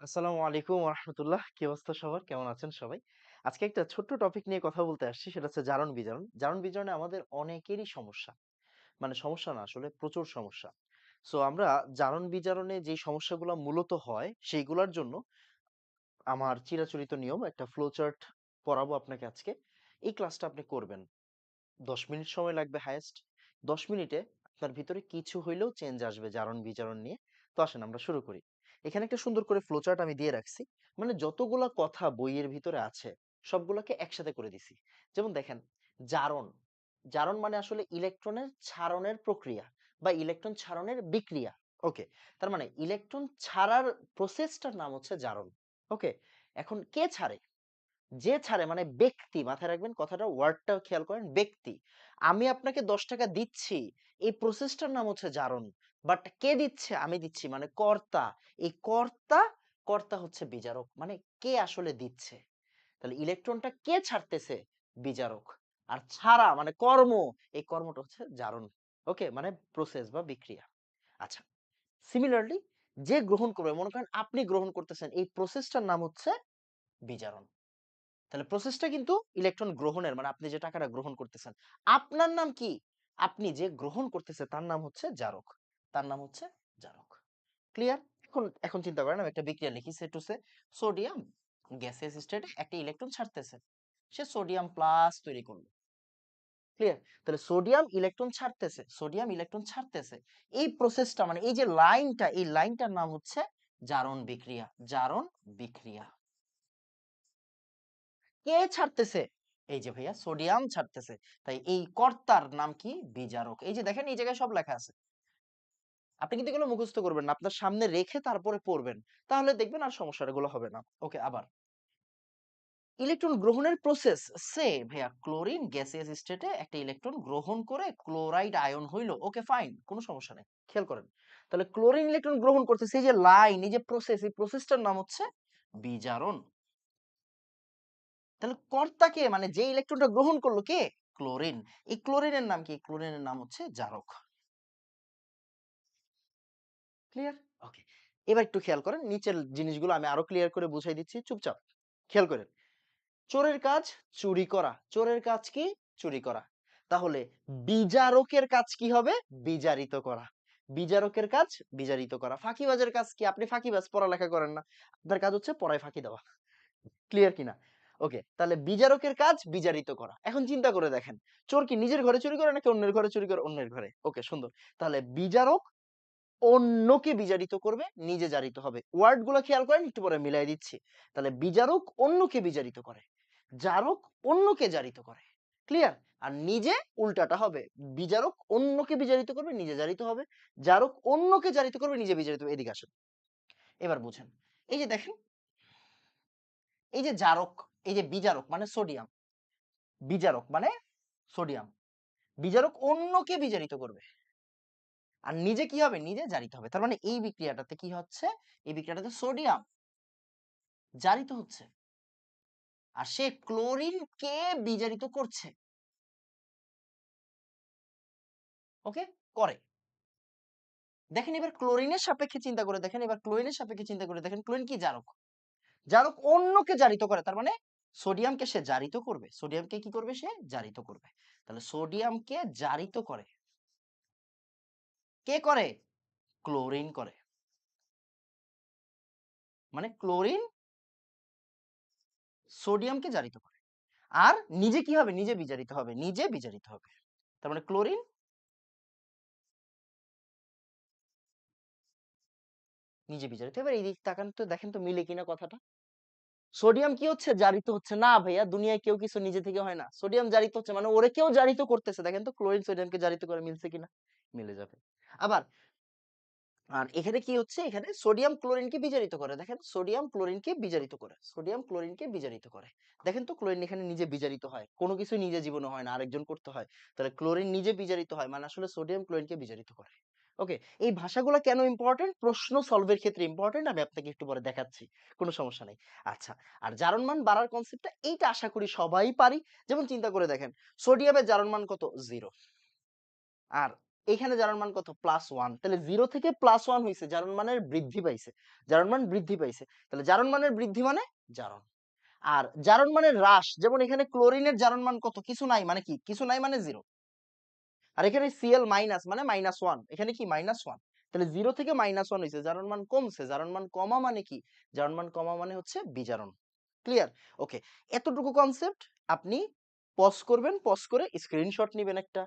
আসসালামু আলাইকুম রহমতুল্লাহ কি অবস্থা সবার? কেমন আছেন সবাই? আজকে একটা ছোট্ট টপিক নিয়ে কথা বলতে আসছি, সেটা হচ্ছে জারণ বিজারণ। জারণ বিজারণে আমাদের অনেকেরই সমস্যা। মানে সমস্যা না, আসলে প্রচুর সমস্যা। সো আমরা জারণ বিজারণে যে সমস্যাগুলো মূলত হয়, সেইগুলোর জন্য আমার চিরাচরিত নিয়ম, একটা ফ্লো চার্ট পড়াবো আপনাকে আজকে। এই ক্লাসটা আপনি করবেন। দশ মিনিট সময় লাগবে হায়েস্ট দশ মিনিটে আপনার ভিতরে কিছু হইলেও চেঞ্জ আসবে জারণ বিজারণ নিয়ে। তো আসেন আমরা শুরু করি। এখানে একটা সুন্দর করে ফ্লোচার্ট আমি দিয়ে রাখছি। মানে যতগুলা কথা বইয়ের ভিতরে আছে, সবগুলোকে একসাথে করে দিছি। যেমন দেখেন, জারণ। জারণ মানে আসলে ইলেকট্রনের ছাড়নের প্রক্রিয়া বা ইলেকট্রন ছাড়নের বিক্রিয়া ওকে তার মানে ইলেকট্রন ছাড়ার প্রসেসটার নাম হচ্ছে জারণ ওকে এখন কে ছাড়ে? যে ছাড়ে মানে ব্যক্তি। মাথায় রাখবেন কথাটা ওয়ার্ডটা খেয়াল করেন, ব্যক্তি। আমি আপনাকে দশ টাকা দিচ্ছি, এই প্রসেসটার নাম হচ্ছে জারণ। বাট কে দিচ্ছে? আমি দিচ্ছি। মানে কর্তা। এই কর্তা কর্তা হচ্ছে বিজারক মানে কে আসলে দিচ্ছে? তাহলে ইলেকট্রনটা কে ছাড়তেছে? বিজারক আর ছাড়া মানে কর্ম, এই কর্মটা হচ্ছে জারণ। ওকে? মানে প্রসেস বা বিক্রিয়া। আচ্ছা সিমিলারলি যে গ্রহণ করবে, মনে করেন আপনি গ্রহণ করতেছেন, এই প্রসেসটার নাম হচ্ছে বিজারণ তাহলে প্রসেসটা কিন্তু ইলেকট্রন গ্রহণের মানে আপনি যে টাকাটা গ্রহণ করতেছেন, আপনার নাম কি? আপনি যে গ্রহণ করতেছে, তার নাম হচ্ছে জারক। তার নাম হচ্ছে জারক। ক্লিয়ার এখন এখন চিন্তা করেন, আমি একটা বিক্রিয়া লিখি সে টু সে সোডিয়াম গ্যাসিয়াস স্টেটে একটা ইলেকট্রন ছাড়তেছে। সে সোডিয়াম প্লাস তৈরি করল। ক্লিয়ার তাহলে সোডিয়াম ইলেকট্রন ছাড়তেছে সোডিয়াম ইলেকট্রন ছাড়তেছে। এই প্রসেসটা মানে এই যে লাইনটা এই লাইনটার নাম হচ্ছে জারণ বিক্রিয়া জারণ বিক্রিয়া। কে ছাড়তেছে? এই যে ভাইয়া সোডিয়াম ছাড়তেছে। তাই এই কর্তার নাম কি? বিজারক। এই যে দেখেন, এই জায়গায় সব লেখা আছে। আপনি কিন্তু এগুলো মুখস্থ করবেন না। আপনার সামনে রেখে তারপরে পড়বেন। তাহলে দেখবেন আর সমস্যাগুলো হবে না। ওকে, আবার। ইলেকট্রন গ্রহণের প্রসেস সে ভাইয়া। ক্লোরিন গ্যাসিয়াস স্টেটে একটা ইলেকট্রন গ্রহণ করে ক্লোরাইড আয়ন হইল। ওকে ফাইন কোনো সমস্যা নেই। খেয়াল করেন। তাহলে ক্লোরিন ইলেকট্রন গ্রহণ করতেছে, এই যে লাইন এই যে প্রসেস এই প্রসেসটার নাম হচ্ছে বিজারণ। তাহলে কর্তাকে মানে যে ইলেকট্রনটা গ্রহণ করল কে? ক্লোরিন এই ক্লোরিনের নাম কি? ক্লোরিনের নাম হচ্ছে জারক। ক্লিয়ার ওকে এবার একটু খেয়াল করেন, নিচের জিনিসগুলো আমি আরও ক্লিয়ার করে বুঝাই দিচ্ছি, চুপচাপ। খেয়াল করেন, চোরের কাজ চুরি করা। চোরের কাজ কি? চুরি করা। তাহলে বিজারকের কাজ কি হবে? বিজারিত করা। বিজারকের কাজ বিজারিত করা। ফাঁকিবাজের কাজ কি? আপনি ফাঁকিবাজ, পড়ালেখা করেন না। আপনার কাজ হচ্ছে পড়ায় ফাঁকি দেওয়া। ক্লিয়ার কিনা? ওকে তাহলে বিজারকের কাজ বিজারিত করা। এখন চিন্তা করে দেখেন, চোর কি নিজের ঘরে চুরি করে নাকি অন্যের ঘরে চুরি করে? অন্যের ঘরে। ওকে সুন্দর। তাহলে বিজারক অন্যকে বিজারিত করবে, নিজে জারিত হবে। ওয়ার্ডগুলো খেয়াল করেন, একটু পরে মিলাই দিচ্ছি। তাহলে বিজারক অন্যকে বিজারিত করে, জারক অন্যকে জারিত করে। ক্লিয়ার আর নিজে উল্টাটা হবে। বিজারক অন্যকে বিজারিত করবে, নিজে জারিত হবে। জারক অন্যকে জারিত করবে, নিজে বিজারিত হবে। এদিকে আসেন। এবার বুঝেন। এই যে দেখেন, এই যে জারক, এই যে বিজারক মানে সোডিয়াম। বিজারক মানে সোডিয়াম। বিজারক অন্যকে বিজারিত করবে। আর নিজে কি হবে? নিজে জারিত হবে। তার মানে এই বিক্রিয়াটাতে কি হচ্ছে? এই বিক্রিয়াটাতে সোডিয়াম জারিত হচ্ছে। আর সে ক্লোরিন কে বিজারিত করছে? ওকে? করে। দেখেন এবার ক্লোরিনের সাপেক্ষে চিন্তা করে দেখেন, এবার ক্লোরিনের সাপেক্ষে চিন্তা করে দেখেন, ক্লোরিন কি জারক? জারক অন্যকে জারিত করে, তার মানে সোডিয়ামকে সে জারিত করবে। সোডিয়ামকে কি করবে সে? জারিত করবে। তাহলে সোডিয়ামকে জারিত করে। কে করে? ক্লোরিন করে। মানে ক্লোরিন সোডিয়ামকে জারিত করে। আর নিজে কি হবে? নিজে বিজারিত হবে। নিজে বিজারিত হবে। তার মানে ক্লোরিন নিজে বিজারিত। এবার এই দিক তাকান তো, দেখেন তো মিলে কিনা কথাটা। সোডিয়াম কি হচ্ছে? জারিত হচ্ছে। না ভাইয়া, দুনিয়ায় কেউ কিছু নিজে থেকে হয় না। সোডিয়াম জারিত হচ্ছে মানে ওরে কেউ জারিত করতেছে। দেখেন তো, ক্লোরিন সোডিয়ামকে জারিত করে মিলছে কিনা? মিলে যাবে। আবার আর এখানে কি হচ্ছে? এখানে সোডিয়াম ক্লোরিনকে বিজারিত করে। দেখেন, সোডিয়াম ক্লোরিনকে বিজারিত করে। সোডিয়াম ক্লোরিনকে বিজারিত করে। দেখেন তো, ক্লোরিন এখানে নিজে বিজারিত হয়। কোনো কিছু নিজে জীবনে হয় না, আরেকজন করতে হয়। তাহলে ক্লোরিন নিজে বিজারিত হয় মানে আসলে সোডিয়াম ক্লোরিনকে বিজারিত করে। ওকে, এই ভাষাগুলো কেন ইম্পর্টেন্ট প্রশ্ন সলভের ক্ষেত্রে ইম্পর্টেন্ট আমি আপনাকে একটু পরে দেখাচ্ছি। কোনো সমস্যা নেই। আচ্ছা আর জারণ মান বাড়ার কনসেপ্টটা এইটা আশা করি সবাই পারি। যেমন চিন্তা করে দেখেন, সোডিয়ামের জারণ মান কত? জিরো আর এখানে জারণ মান কত? প্লাস ওয়ান তাহলে জিরো থেকে প্লাস ওয়ান হয়েছে জারণ মানের বৃদ্ধি পাইছে। জারণ মান বৃদ্ধি পাইছে। তাহলে জারণ মানের বৃদ্ধি মানে জারণ আর জারণ মানের হ্রাস, যেমন এখানে ক্লোরিনের জারণ মান কত? কিছু নাই মানে কি? কিছু নাই মানে জিরো আর এখানে সিএল মাইনাস মানে মাইনাস ওয়ান এখানে কি? মাইনাস ওয়ান তাহলে জিরো থেকে মাইনাস ওয়ান হয়েছে জারণ মান কমছে। জারণ মান কমা মানে কি? জারণ মান কমা মানে হচ্ছে বিজারণ। ক্লিয়ার ওকে এতটুকু কনসেপ্ট আপনি পজ করবেন পজ করে স্ক্রিনশট নেবেন একটা।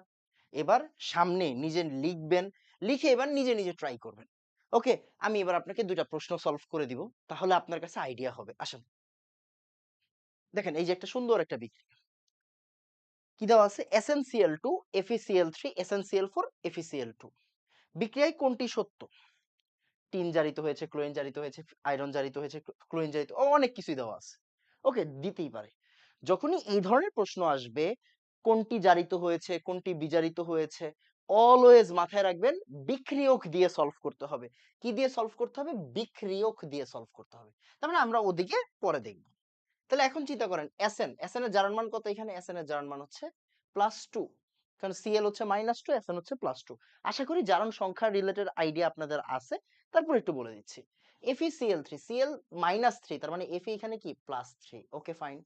এবার সামনে নিজে লিখবেন, লিখে এবার নিজে নিজে ট্রাই করবেন। ওকে আমি এবার আপনাকে দুইটা প্রশ্ন সলভ করে দিব, তাহলে আপনার কাছে আইডিয়া হবে। আসেন। দেখেন, এই যে একটা সুন্দর একটা বিক্রিয়া কি দেওয়া আছে? SnCl two FeCl three SnCl four FeCl two বিক্রিয়ায় কোনটি সত্য? টিন জারিত হয়েছে ক্লোরিন জারিত হয়েছে আয়রন জারিত হয়েছে ক্লোরিন জারিত, অনেক কিছুই দেওয়া আছে। ওকে দিতেই পারে। যখনই এই ধরনের প্রশ্ন আসবে কোনটি জারিত হয়েছে, কোনটি বিজারিত হয়েছে অলওয়েজ মাথায় রাখবেন বিক্রিয়ক দিয়ে সলভ করতে হবে। কি দিয়ে সলভ করতে হবে? বিক্রিয়ক দিয়ে সলভ করতে হবে। তার মানে আমরা ওদিকে পরে দেখব। তাহলে এখন চিন্তা করেন এসএন এসএন এর জারণ মান কত এখানে? এসএন এর জারণ মান হচ্ছে প্লাস টু কারণ সিএল হচ্ছে মাইনাস টু এসএন হচ্ছে প্লাস টু আশা করি জারণ সংখ্যা রিলেটেড আইডিয়া আপনাদের আছে। তারপর একটু বলে দিচ্ছি। Fe Cl three Cl minus three তার মানে এফি এখানে কি? প্লাস থ্রি ওকে ফাইন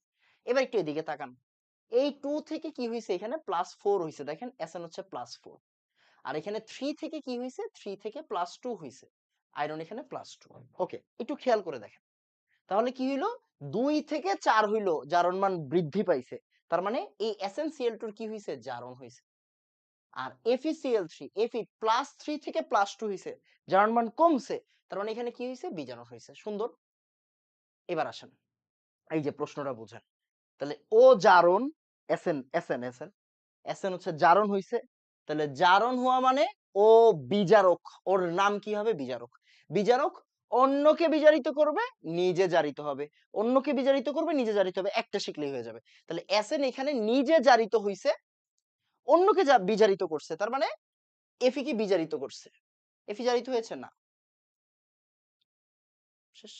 এবার একটু এদিকে তাকান। এই টু থেকে কি হয়েছে এখানে প্লাস ফোর হয়েছে দেখেন এসএন হচ্ছে প্লাস ফোর। আর এখানে থ্রি থেকে কি হয়েছে থ্রি থেকে প্লাস টু হয়েছে আয়রন এখানে প্লাস টু। ওকে একটু খেয়াল করে দেখেন। তাহলে কি হইল? দুই থেকে চার হইল জারণ মান বৃদ্ধি পাইছে। তার মানে এই এসএনসিএল টুর কি হয়েছে জারণ হয়েছে আর FeCl three Fe plus three থেকে প্লাস টু হয়েছে জারণ মান কমছে। তার মানে এখানে কি হয়েছে বিজারণ হয়েছে সুন্দর? এবার আসেন। এই যে প্রশ্নটা বুঝেন। তাহলে ও জারণ এসএন এসএন এসএন। এসএন হচ্ছে জারণ হইছে। তাহলে জারণ হওয়া মানে ও বিজারক, ওর নাম কি হবে? বিজারক। বিজারক অন্যকে বিজারিত করবে, নিজে জারিত হবে। অন্যকে বিজারিত করবে, নিজে জারিত হবে। একটা শিখলেই হয়ে যাবে। তাহলে এসএন এখানে নিজে জারিত হইছে, অন্যকে যা বিজারিত করছে, তার মানে এফি কি বিজারিত করছে। এফি জারিত হয়েছে না। শেষ।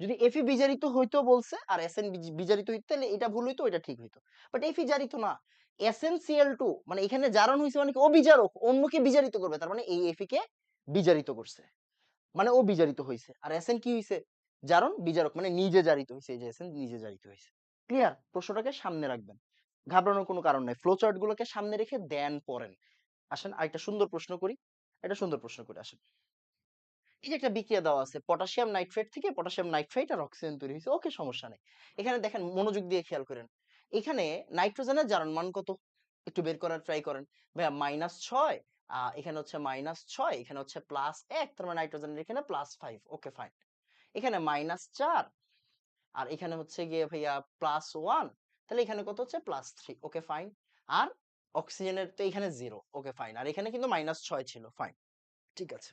যদি এফি বিজারিত হইতো বলছে, আর এসএন বিজারিত হইতো তাহলে এটা ভুল হইতো এটা ঠিক হইতো। বাট এফি জারিত না। এসএনসিএল টু মানে এখানে জারণ হয়েছে মানে ও বিজারক, অন্যকে বিজারিত করবে, তার মানে এই এফি কে বিজারিত করছে। মানে ও বিজারিত হয়েছে আর এসএন কি হয়েছে জারণ, বিজারক মানে নিজে জারিত হয়েছে এই যে এসএন নিজে জারিত হয়েছে ক্লিয়ার? প্রশ্নটাকে সামনে রাখবেন। ঘাবড়ানোর কোনো কারণ নাই। ফ্লো চার্ট গুলোকে সামনে রেখে দেন পড়েন। আসেন, আরেকটা সুন্দর প্রশ্ন করি। একটা সুন্দর প্রশ্ন করি, আসেন। এই যে একটা বিক্রিয়া দেওয়া আছে, পটাশিয়াম নাইট্রেট থেকে পটাশিয়াম নাইট্রেট আর অক্সিজেন তৈরি হয়েছে। ওকে, সমস্যা নেই। এখানে দেখেন মনোযোগ দিয়ে খেয়াল করেন। এখানে নাইট্রোজেনের জারণ মান কত? একটু বের করার ট্রাই করেন। ভাইয়া মাইনাস ছয় এখানে হচ্ছে মাইনাস ছয়, এখানে হচ্ছে প্লাস এক, তার মানে নাইট্রোজেনের এখানে প্লাস ফাইভ ওকে ফাইন এখানে মাইনাস চার, আর এখানে হচ্ছে গিয়ে ভাইয়া প্লাস ওয়ান তাহলে এখানে কত হচ্ছে? প্লাস থ্রি ওকে ফাইন আর অক্সিজেনের তো এখানে জিরো ওকে ফাইন আর এখানে কিন্তু মাইনাস ছয় ছিল ফাইন ঠিক আছে।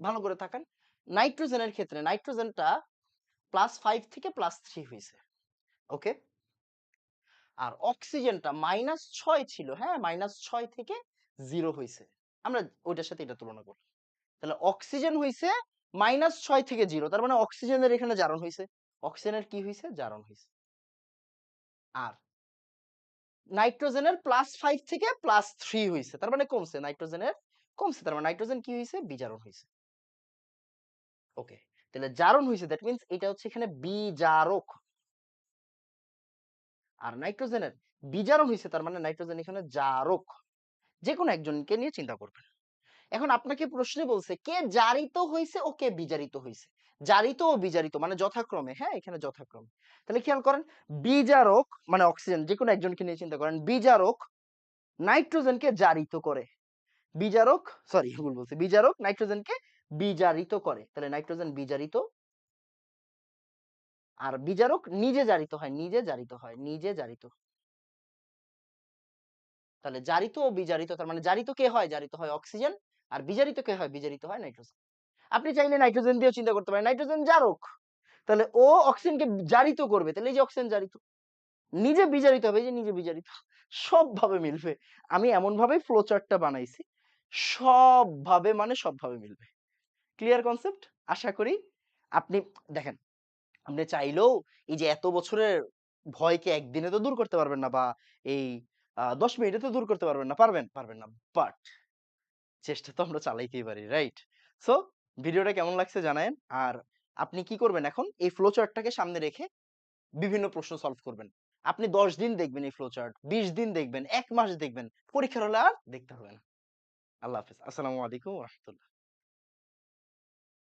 ভালো করে তাকান নাইট্রোজেনের ক্ষেত্রে, নাইট্রোজেনটা প্লাস ফাইভ থেকে প্লাস থ্রি হয়েছে। ওকে আর অক্সিজেনটা মাইনাস ছয় ছিল হ্যাঁ? মাইনাস ছয় থেকে জিরো হয়েছে। আমরা ওইটার সাথে এটা তুলনা করি। তাহলে অক্সিজেন হয়েছে মাইনাস ছয় থেকে জিরো তার মানে অক্সিজেনের এখানে জারণ হয়েছে। অক্সিজেনের কি হয়েছে? জারণ হয়েছে। আর নাইট্রোজেনের প্লাস ফাইভ থেকে প্লাস থ্রি হয়েছে, তার মানে কমছে। নাইট্রোজেনের কমছে, তার মানে নাইট্রোজেন কি হয়েছে? বিজারণ হয়েছে। ওকে, তাহলে জারণ হয়েছে দ্যাট মিন্স এটা হচ্ছে এখানে বিজারক। আর নাইট্রোজেনের বিজারণ হয়েছে তার মানে নাইট্রোজেন এখানে জারক। যে কোনো একজনকে নিয়ে চিন্তা করবেন। এখন আপনাকে প্রশ্নে বলছে, কে জারিত হয়েছে ও কে বিজারিত হয়েছে জারিত ও বিজারিত মানে যথাক্রমে হ্যাঁ এখানে যথাক্রমে। তাহলে খেয়াল করেন, বিজারক মানে অক্সিজেন যে কোনো একজনকে নিয়ে চিন্তা করেন, বিজারক নাইট্রোজেনকে জারিত করে। বিজারক, সরি, ভুল বলছি, বিজারক নাইট্রোজেনকে বিজারিত করে। তাহলে নাইট্রোজেন বিজারিত আর বিজারক নিজে জারিত হয়, নিজে জারিত হয়, নিজে জারিত। তাহলে জারিত ও বিজারিত, তার মানে জারিত কে হয়? জারিত হয় অক্সিজেন আর বিজারিত কে হয়? বিজারিত হয় নাইট্রোজেন। আপনি চাইলে নাইট্রোজেন দিয়েও চিন্তা করতে পারেন। নাইট্রোজেন জারক, তাহলে ও অক্সিজেনকে জারিত করবে। তাহলে এই যে অক্সিজেন জারিত, নিজে বিজারিত হবে যে নিজে বিজারিত সব ভাবে মিলবে। আমি এমন ভাবে ফ্লো চার্টটা বানাইছি সব ভাবে মানে সব ভাবে মিলবে। ক্লিয়ার কনসেপ্ট আশা করি আপনি দেখেন আপনি চাইলেও এই যে এত বছরের ভয়কে একদিনে তো দূর করতে পারবেন না বা এই ১০ মিনিটে তো দূর করতে পারবেন না। পারবেন? পারবেন না। বাট চেষ্টা তো আমরা চালাইতেই পারি, রাইট? সো ভিডিওটা কেমন লাগছে জানায়েন। আর আপনি কি করবেন এখন? এই ফ্লো চার্টটাকে সামনে রেখে বিভিন্ন প্রশ্ন সলভ করবেন। আপনি ১০ দিন দেখবেন এই ফ্লো চার্ট, ২০ দিন দেখবেন, এক মাস দেখবেন। পরীক্ষার হলে আর দেখতে হবে না। আল্লাহ হাফেজ। আসসালামু আলাইকুম রাহমাতুল্লাহ।